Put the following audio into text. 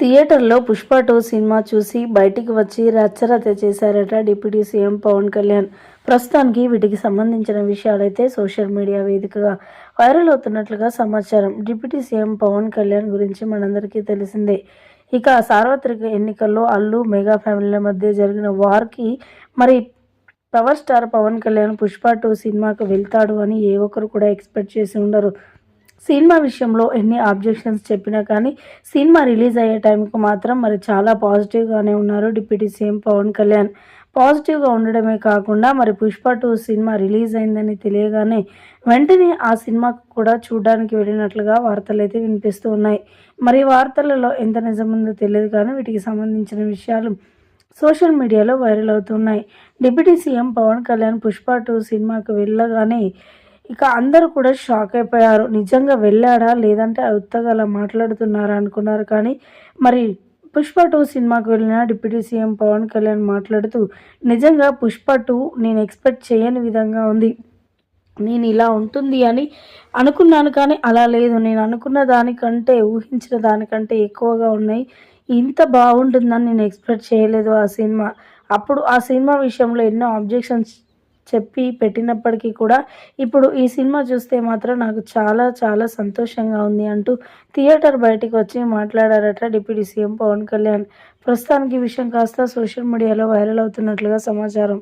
థియేటర్లో Pushpa two cinema చూసి బయటికి వచ్చి రచ్చరచ్చ చేశారట డిప్యూటీ సీఎం పవన్ కళ్యాణ్. ప్రస్తుతానికి వీటికి సంబంధించిన విషయాలైతే సోషల్ మీడియా వేదికగా వైరల్ అవుతున్నట్లుగా సమాచారం. డిప్యూటీ సీఎం పవన్ కళ్యాణ్ గురించి మనందరికీ తెలిసిందే. ఇక సార్వత్రిక ఎన్నికల్లో అల్లు మెగా ఫ్యామిలీల మధ్య జరిగిన వార్కి మరి power star Pawan Kalyan Pushpa two సినిమాకు వెళ్తాడు అని ఏ ఒక్కరు కూడా ఎక్స్పెక్ట్ చేసి ఉండరు. సినిమా విషయంలో ఎన్ని ఆబ్జెక్షన్స్ చెప్పినా కానీ సినిమా రిలీజ్ అయ్యే టైంకు మాత్రం మరి చాలా పాజిటివ్గానే ఉన్నారు డిప్యూటీ సీఎం పవన్ కళ్యాణ్. పాజిటివ్గా ఉండడమే కాకుండా మరి పుష్ప టూ సినిమా రిలీజ్ అయిందని తెలియగానే వెంటనే ఆ సినిమాకు కూడా చూడడానికి వెళ్ళినట్లుగా వార్తలు అయితే వినిపిస్తూ ఉన్నాయి. మరి వార్తలలో ఎంత నిజముందో తెలియదు కానీ వీటికి సంబంధించిన విషయాలు సోషల్ మీడియాలో వైరల్ అవుతున్నాయి. Deputy CM Pawan Kalyan Pushpa two సినిమాకు వెళ్ళగానే ఇక అందరూ కూడా షాక్ అయిపోయారు. నిజంగా వెళ్ళాడా? లేదంటే ఉత్తగా అలా మాట్లాడుతున్నారా అనుకున్నారు. కానీ మరి పుష్ప టూ సినిమాకు వెళ్ళిన డిప్యూటీ సీఎం పవన్ కళ్యాణ్ మాట్లాడుతూ నిజంగా పుష్ప టూ నేను ఎక్స్పెక్ట్ చేయని విధంగా ఉంది. నేను ఇలా ఉంటుంది అని అనుకున్నాను. కానీ అలా లేదు. నేను అనుకున్న దానికంటే ఊహించిన దానికంటే ఎక్కువగా ఉన్నాయి. ఇంత బాగుంటుందని నేను ఎక్స్పెక్ట్ చేయలేదు ఆ సినిమా. అప్పుడు ఆ సినిమా విషయంలో ఎన్నో ఆబ్జెక్షన్స్ చెప్పి పెట్టినప్పటికీ కూడా ఇప్పుడు ఈ సినిమా చూస్తే మాత్రం నాకు చాలా చాలా సంతోషంగా ఉంది అంటూ థియేటర్ బయటికి వచ్చి మాట్లాడారట డిప్యూటీ సీఎం పవన్ కళ్యాణ్. ప్రస్తుతానికి ఈ విషయం కాస్త సోషల్ మీడియాలో వైరల్ అవుతున్నట్లుగా సమాచారం.